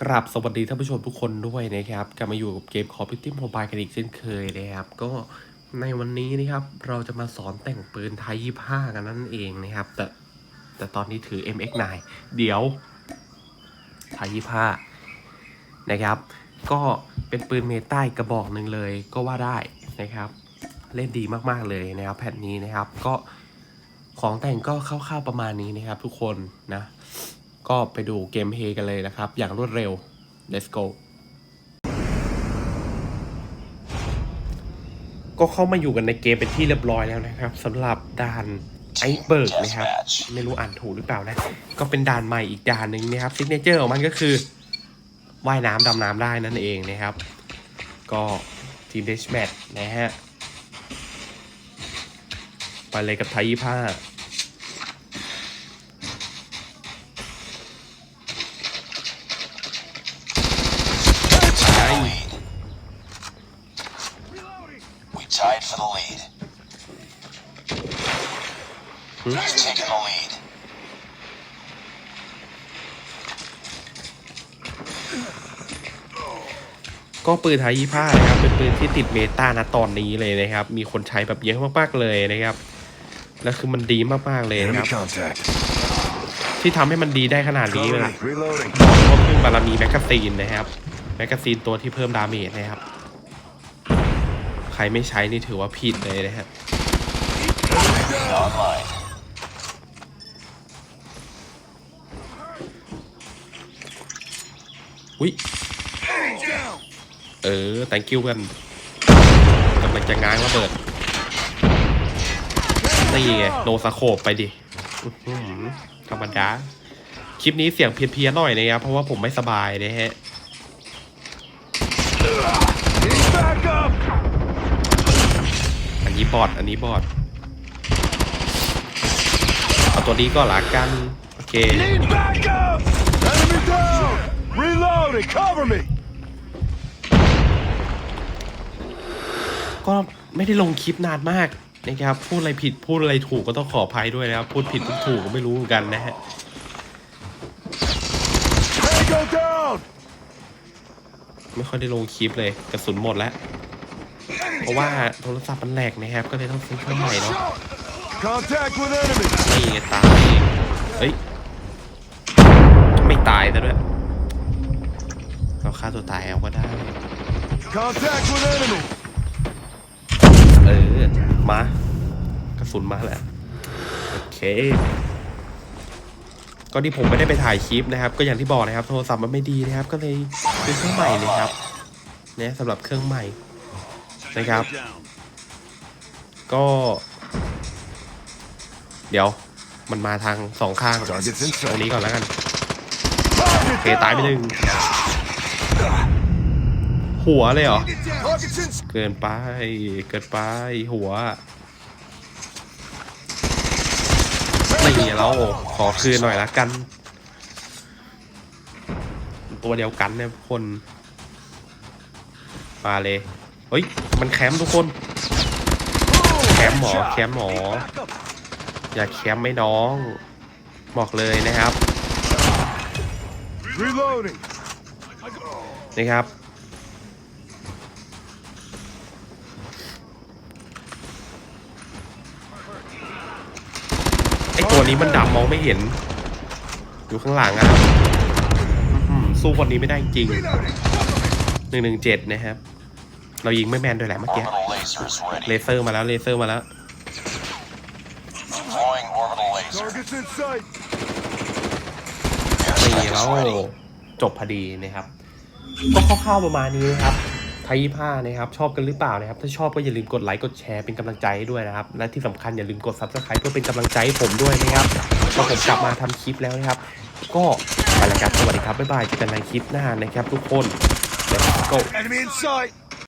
กราบสวัสดีท่านผู้ชมทุกคนด้วยนะครับกลับมาอยู่กับเกม Call of Duty Mobile กันอีกเช่นเคยนะครับ ก็ในวันนี้นะครับเราจะมาสอนแต่งปืนไทย25กันนั่นเองนะครับ แต่แต่ตอนนี้ถือ MX9 เดี๋ยวไทย25นะครับ ก็เป็นปืนเมตาอีกกระบอกหนึ่งเลยก็ว่าได้นะครับ เล่นดีมากๆเลยนะครับแพทนี้นะครับก็ของแต่งก็คร่าวๆประมาณนี้นะครับ ทุกคนนะ ก็ไปดูเกมเพย์กันเลยนะครับ อย่างรวดเร็ว let's go ก็เข้ามาอยู่กันในเกมเป็นที่เรียบร้อยแล้วนะครับสำหรับด่านไอเบิร์กนะครับ ไม่รู้อ่านถูกหรือเปล่านะ ก็เป็นด่านใหม่อีกด่านหนึ่งนะครับซิกเนเจอร์ของมันก็คือว่ายน้ำดำน้ำได้นั่นเองนะครับ ก็ทีมเดชแมทนะฮะ ไปเลยกับไทยยี่ห้า Who's taking the lead? ก็ปืนไทยยี่ห้านะครับเป็นปืนที่ติดเมตานะตอนนี้เลยนะครับ มีคนใช้แบบเยอะมากๆเลยนะครับ แล้วคือมันดีมากๆเลยนะค Enemy รับ contact. ที่ทำให้มันดีได้ขนาดนี้ Cover นะ me. Reloading. บอกว่าเพิ่งบารมีแมกกาซีนนะครับ แมกกาซีนตัวที่เพิ่มดาเมจนะครับ ใครไม่ใช้นี่ถือว่าผิดเลยนะฮะ Lead online. อุ้ย เออ thank you กันกำลังจะง้างระเบิด นี่ไงโนสโคปไปดิธรรมดา คลิปนี้เสียงเพี้ยนๆหน่อยนะครับ เพราะว่าผมไม่สบายนะฮะอันนี้บอดอันนี้บอดเอาตัวนี้ก็หลากัน โอเค Need backup. Enemy down. Reloading. Cover me. ก็ไม่ได้ลงคลิปนานมากนะครับ พูดอะไรผิดพูดอะไรถูกก็ต้องขออภัยด้วยนะครับ พูดผิดพูดถูกก็ไม่รู้เหมือนกันนะฮะ Tango down. ไม่ค่อยได้ลงคลิปเลยกระสุนหมดแล้ว เพราะว่าโทรศัพท์มันแหลกนะครับ ก็เลยต้องซื้อเครื่องใหม่เนาะ Contact with enemy. นี่ไงตายเองเฮ้ย ไม่ตายซะด้วย เราฆ่าตัวตายเอาก็ได้ Contact with enemy. เออ มา กระสุนมาแล้วโอเค ก็ที่ผมไม่ได้ไปถ่ายคลิปนะครับ ก็อย่างที่บอกนะครับ โทรศัพท์มันไม่ดีนะครับ ก็เลยซื้อเครื่องใหม่เลยครับเนี่ยสำหรับเครื่องใหม่นะครับ ก็ เดี๋ยวมันมาทางสองข้าง Targets ตรง inside. นี้ก่อนแล้วกัน Target โอเค ตายไปหนึ่ง หัวเลยเหรอ Targets inside. เกินไป เกินไปหัวนี่เราขอคืนหน่อยละกัน ตัวเดียวกันเนี่ยทุกคน มาเลย เฮ้ย มันแคมป์ทุกคน แคมป์หมอ แคมป์หมอ อย่าแคมป์ไม่น้อง บอกเลยนะครับ Reloading. นะครับ ไอตัวนี้มันดำมองไม่เห็น อยู่ข้างหลังอะสู้คนนี้ไม่ได้จริงหนึ่งหนึ่งเจ็ดนะครับ เรายิงไม่แมนด้วยแหละเมื่อกี้ เลเซอร์มาแล้วเลเซอร์มาแล้วนี่แล้วจบพอดีนะครับ ก็คร่าวๆประมาณนี้นะครับ ไทยผ้านะครับ ชอบกันหรือเปล่านะครับ ถ้าชอบก็อย่าลืมกดไลค์กดแชร์เป็นกำลังใจให้ด้วยนะครับ และที่สำคัญอย่าลืมกดซับสไครป์เพื่อเป็นกำลังใจให้ผมด้วยนะครับพอผมกลับมาทำคลิปแล้วนะครับ ก็ไปแล้วครับสวัสดีครับบ๊ายบายเจอกันในคลิปหน้านะครับ ทุกคน let's go